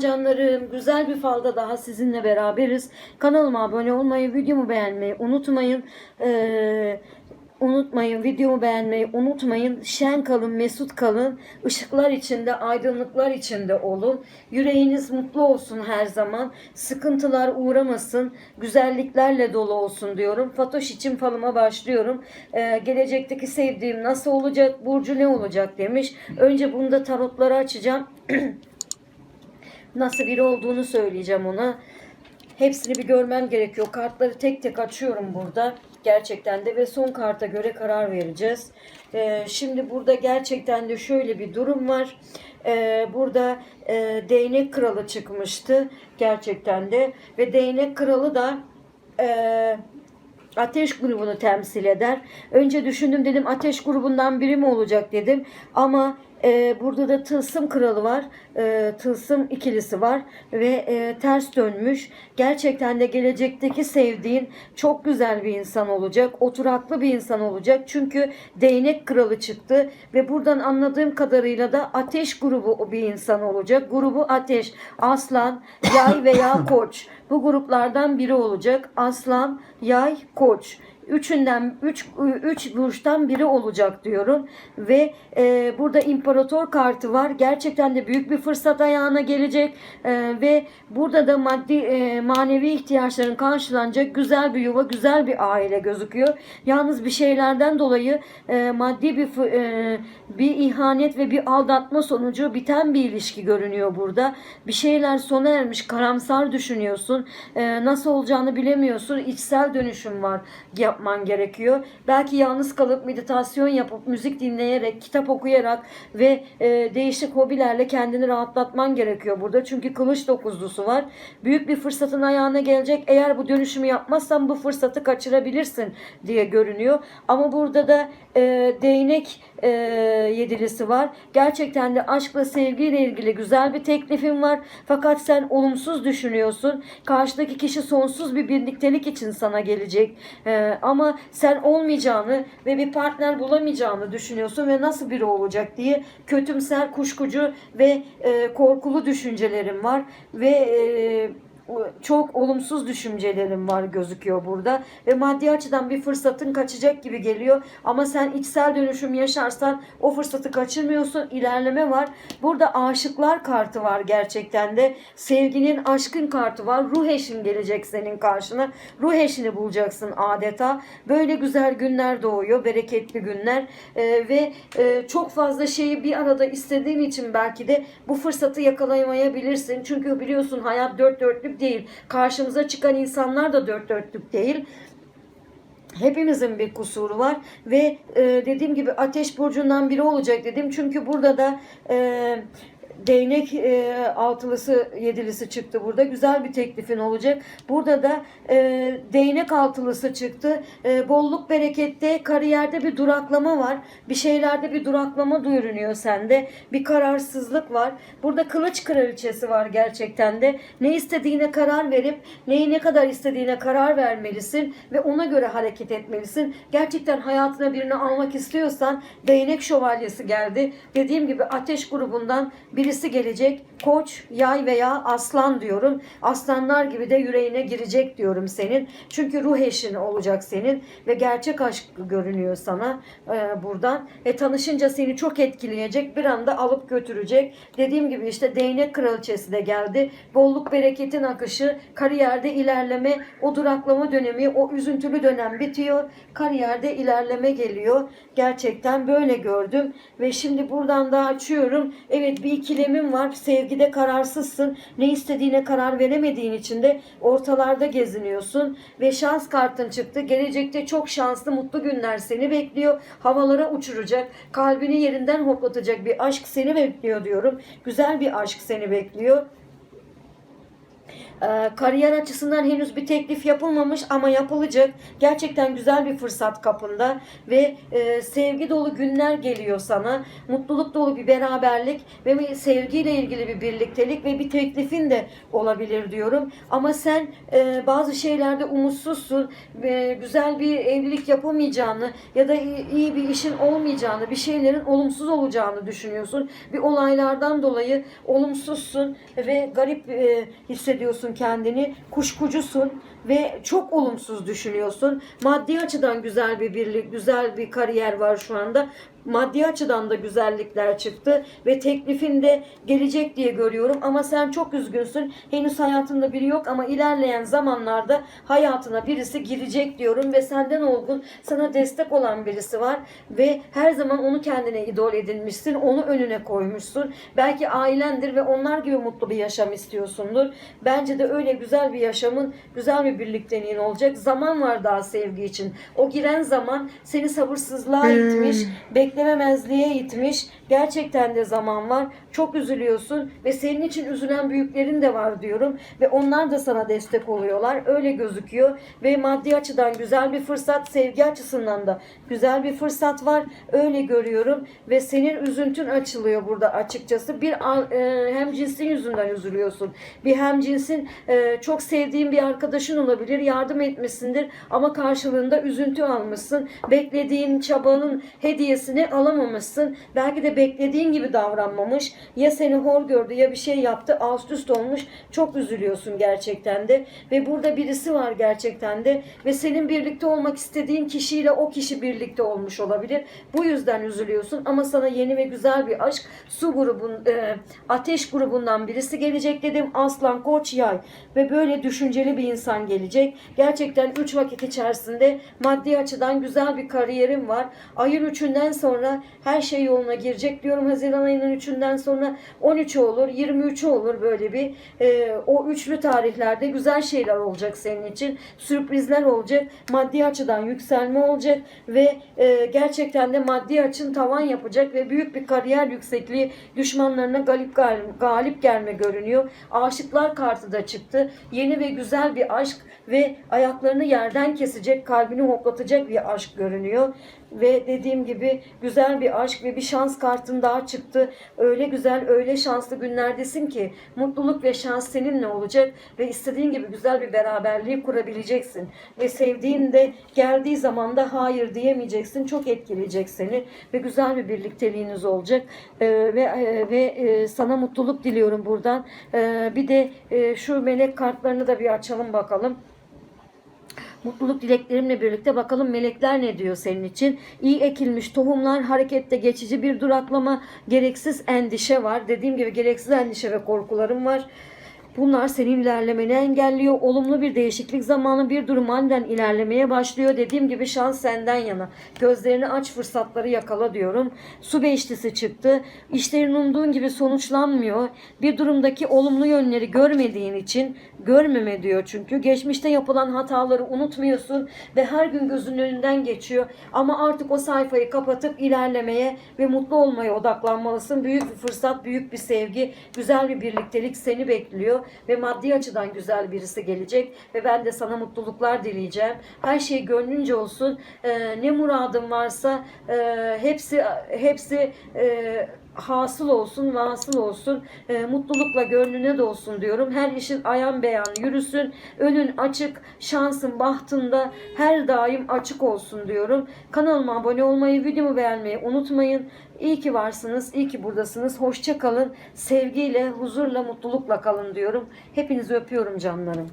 canlarım. Güzel bir falda daha sizinle beraberiz. Kanalıma abone olmayı, videomu beğenmeyi unutmayın. Ee, unutmayın, videomu beğenmeyi unutmayın. Şen kalın, mesut kalın. Işıklar içinde, aydınlıklar içinde olun. Yüreğiniz mutlu olsun her zaman. Sıkıntılar uğramasın. Güzelliklerle dolu olsun diyorum. Fatoş için falıma başlıyorum. Ee, gelecekteki sevdiğim nasıl olacak? Burcu ne olacak demiş. Önce bunda tarotları açacağım. nasıl biri olduğunu söyleyeceğim ona. Hepsini bir görmem gerekiyor. Kartları tek tek açıyorum burada. Gerçekten de ve son karta göre karar vereceğiz. Ee, şimdi burada gerçekten de şöyle bir durum var. Ee, burada e, değnek kralı çıkmıştı. Gerçekten de. Ve değnek kralı da e, ateş grubunu temsil eder. Önce düşündüm dedim ateş grubundan biri mi olacak dedim. Ama e, burada da tılsım kralı var. E, tılsım ikilisi var. Ve e, ters dönmüş. Gerçekten de gelecekteki sevdiğin çok güzel bir insan olacak. Oturaklı bir insan olacak. Çünkü değnek kralı çıktı. Ve buradan anladığım kadarıyla da ateş grubu bir insan olacak. Grubu ateş. Aslan, yay veya koç. Bu gruplardan biri olacak. Aslan, yay, koç. Üçünden, üç, üç burçtan biri olacak diyorum. Ve e, burada imparator kartı var. Gerçekten de büyük bir fırsat ayağına gelecek. E, ve burada da maddi, e, manevi ihtiyaçların karşılanacak güzel bir yuva, güzel bir aile gözüküyor. Yalnız bir şeylerden dolayı e, maddi bir e, bir ihanet ve bir aldatma sonucu biten bir ilişki görünüyor burada. Bir şeyler sona ermiş, karamsar düşünüyorsun. E, nasıl olacağını bilemiyorsun. İçsel dönüşüm var yapman gerekiyor. Belki yalnız kalıp meditasyon yapıp müzik dinleyerek, kitap okuyarak ve e, değişik hobilerle kendini rahatlatman gerekiyor burada. Çünkü kılıç dokuzlusu var. Büyük bir fırsatın ayağına gelecek. Eğer bu dönüşümü yapmazsan bu fırsatı kaçırabilirsin diye görünüyor. Ama burada da e, değnek e, yedilisi var. Gerçekten de aşkla sevgiyle ilgili güzel bir teklifin var. Fakat sen olumsuz düşünüyorsun. Karşıdaki kişi sonsuz bir birliktelik için sana gelecek. E, ama sen olmayacağını ve bir partner bulamayacağını düşünüyorsun ve nasıl biri olacak diye kötümser, kuşkucu ve e, korkulu düşüncelerin var. Ve e, çok olumsuz düşüncelerim var gözüküyor burada. Ve maddi açıdan bir fırsatın kaçacak gibi geliyor. Ama sen içsel dönüşüm yaşarsan o fırsatı kaçırmıyorsun. İlerleme var. Burada aşıklar kartı var gerçekten de. Sevginin aşkın kartı var. Ruh eşin gelecek senin karşına. Ruh eşini bulacaksın adeta. Böyle güzel günler doğuyor bereketli günler. Ee, ve e, çok fazla şeyi bir arada istediğin için belki de bu fırsatı yakalayamayabilirsin. Çünkü biliyorsun hayat dört dörtlük değil. Karşımıza çıkan insanlar da dört dörtlük değil. Hepimizin bir kusuru var ve e, dediğim gibi ateş burcundan biri olacak dedim. Çünkü burada da e, değnek e, altılısı yedilisi çıktı burada. Güzel bir teklifin olacak. Burada da e, değnek altılısı çıktı. E, bolluk berekette kariyerde bir duraklama var. Bir şeylerde bir duraklama görünüyor sende. Bir kararsızlık var. Burada kılıç kraliçesi var gerçekten de. Ne istediğine karar verip neyi ne kadar istediğine karar vermelisin ve ona göre hareket etmelisin. Gerçekten hayatına birini almak istiyorsan değnek şövalyesi geldi. Dediğim gibi ateş grubundan birisi gelecek. Koç, yay veya aslan diyorum. Aslanlar gibi de yüreğine girecek diyorum senin. Çünkü ruh eşin olacak senin ve gerçek aşk görünüyor sana e, buradan. E tanışınca seni çok etkileyecek. Bir anda alıp götürecek. Dediğim gibi işte değnek kraliçesi de geldi. Bolluk bereketin akışı, kariyerde ilerleme, o duraklama dönemi, o üzüntülü dönem bitiyor. Kariyerde ilerleme geliyor. Gerçekten böyle gördüm ve şimdi buradan da açıyorum. Evet bir ikilemim var. Sevgide kararsızsın. Ne istediğine karar veremediğin için de ortalarda geziniyorsun ve şans kartın çıktı. Gelecekte çok şanslı, mutlu günler seni bekliyor. Havalara uçuracak, kalbini yerinden hoplatacak bir aşk seni bekliyor diyorum. Güzel bir aşk seni bekliyor. Ee, kariyer açısından henüz bir teklif yapılmamış ama yapılacak. Gerçekten güzel bir fırsat kapında ve e, sevgi dolu günler geliyor sana. Mutluluk dolu bir beraberlik ve bir sevgiyle ilgili bir birliktelik ve bir teklifin de olabilir diyorum. Ama sen e, bazı şeylerde umutsuzsun. E, güzel bir evlilik yapamayacağını ya da iyi, bir işin olmayacağını, bir şeylerin olumsuz olacağını düşünüyorsun. Bir olaylardan dolayı olumsuzsun ve garip e, hissediyorsun kendini. Kuşkucusun ve çok olumsuz düşünüyorsun. Maddi açıdan güzel bir birlik, güzel bir kariyer var şu anda. Maddi açıdan da güzellikler çıktı ve teklifin de gelecek diye görüyorum ama sen çok üzgünsün. Henüz hayatında biri yok ama ilerleyen zamanlarda hayatına birisi girecek diyorum ve senden olgun sana destek olan birisi var ve her zaman onu kendine idol edinmişsin. Onu önüne koymuşsun. Belki ailendir ve onlar gibi mutlu bir yaşam istiyorsundur. Bence de öyle güzel bir yaşamın, güzel bir birlikteliğin olacak. Zaman var daha sevgi için. O giren zaman seni sabırsızlığa itmiş, beklememezliğe itmiş. Gerçekten de zaman var. Çok üzülüyorsun ve senin için üzülen büyüklerin de var diyorum ve onlar da sana destek oluyorlar. Öyle gözüküyor ve maddi açıdan güzel bir fırsat, sevgi açısından da güzel bir fırsat var. Öyle görüyorum ve senin üzüntün açılıyor burada açıkçası. Bir e, hem cinsin yüzünden üzülüyorsun. Bir hem cinsin e, çok sevdiğin bir arkadaşın olabilir, yardım etmişsindir ama karşılığında üzüntü almışsın. Beklediğin çabanın hediyesini alamamışsın. Belki de beklediğin gibi davranmamış. Ya seni hor gördü ya bir şey yaptı. Alt üst olmuş. Çok üzülüyorsun gerçekten de. Ve burada birisi var gerçekten de. Ve senin birlikte olmak istediğin kişiyle o kişi birlikte olmuş olabilir. Bu yüzden üzülüyorsun ama sana yeni ve güzel bir aşk su grubun e, ateş grubundan birisi gelecek dedim. Aslan, Koç, Yay ve böyle düşünceli bir insan gelecek. Gerçekten 3 vakit içerisinde maddi açıdan güzel bir kariyerim var. Ayın 3'ünden sonra her şey yoluna girecek diyorum. Haziran ayının 3'ünden sonra 13'ü olur, 23'ü olur böyle bir e, o üçlü tarihlerde güzel şeyler olacak senin için. Sürprizler olacak. Maddi açıdan yükselme olacak ve e, gerçekten de maddi açın tavan yapacak ve büyük bir kariyer yüksekliği düşmanlarına galip, galip gelme görünüyor. Aşıklar kartı da çıktı. Yeni ve güzel bir aşk ve ayaklarını yerden kesecek, kalbini hoplatacak bir aşk görünüyor. Ve dediğim gibi güzel bir aşk ve bir şans kartın daha çıktı. Öyle güzel, öyle şanslı günlerdesin ki mutluluk ve şans seninle olacak ve istediğin gibi güzel bir beraberliği kurabileceksin. Ve sevdiğin de geldiği zaman da hayır diyemeyeceksin. Çok etkileyecek seni ve güzel bir birlikteliğiniz olacak. Ee, ve e, ve e, sana mutluluk diliyorum buradan. Ee, bir de e, şu melek kartlarını da bir açalım bakalım. Mutluluk dileklerimle birlikte bakalım melekler ne diyor senin için. İyi ekilmiş tohumlar, harekette geçici bir duraklama, gereksiz endişe var. Dediğim gibi gereksiz endişe ve korkularım var. Bunlar senin ilerlemeni engelliyor. Olumlu bir değişiklik zamanı bir durum aniden ilerlemeye başlıyor. Dediğim gibi şans senden yana. Gözlerini aç fırsatları yakala diyorum. Su beşlisi çıktı. İşlerin umduğun gibi sonuçlanmıyor. Bir durumdaki olumlu yönleri görmediğin için görmeme diyor çünkü. Geçmişte yapılan hataları unutmuyorsun ve her gün gözünün önünden geçiyor. Ama artık o sayfayı kapatıp ilerlemeye ve mutlu olmaya odaklanmalısın. Büyük bir fırsat, büyük bir sevgi, güzel bir birliktelik seni bekliyor ve maddi açıdan güzel birisi gelecek ve ben de sana mutluluklar dileyeceğim. Her şey gönlünce olsun. Ee, ne muradın varsa e, hepsi hepsi e, hasıl olsun, vasıl olsun, e, mutlulukla gönlüne de olsun diyorum. Her işin ayan beyan yürüsün, önün açık, şansın bahtında her daim açık olsun diyorum. Kanalıma abone olmayı, videomu beğenmeyi unutmayın. İyi ki varsınız, iyi ki buradasınız. Hoşça kalın, sevgiyle, huzurla, mutlulukla kalın diyorum. Hepinizi öpüyorum canlarım.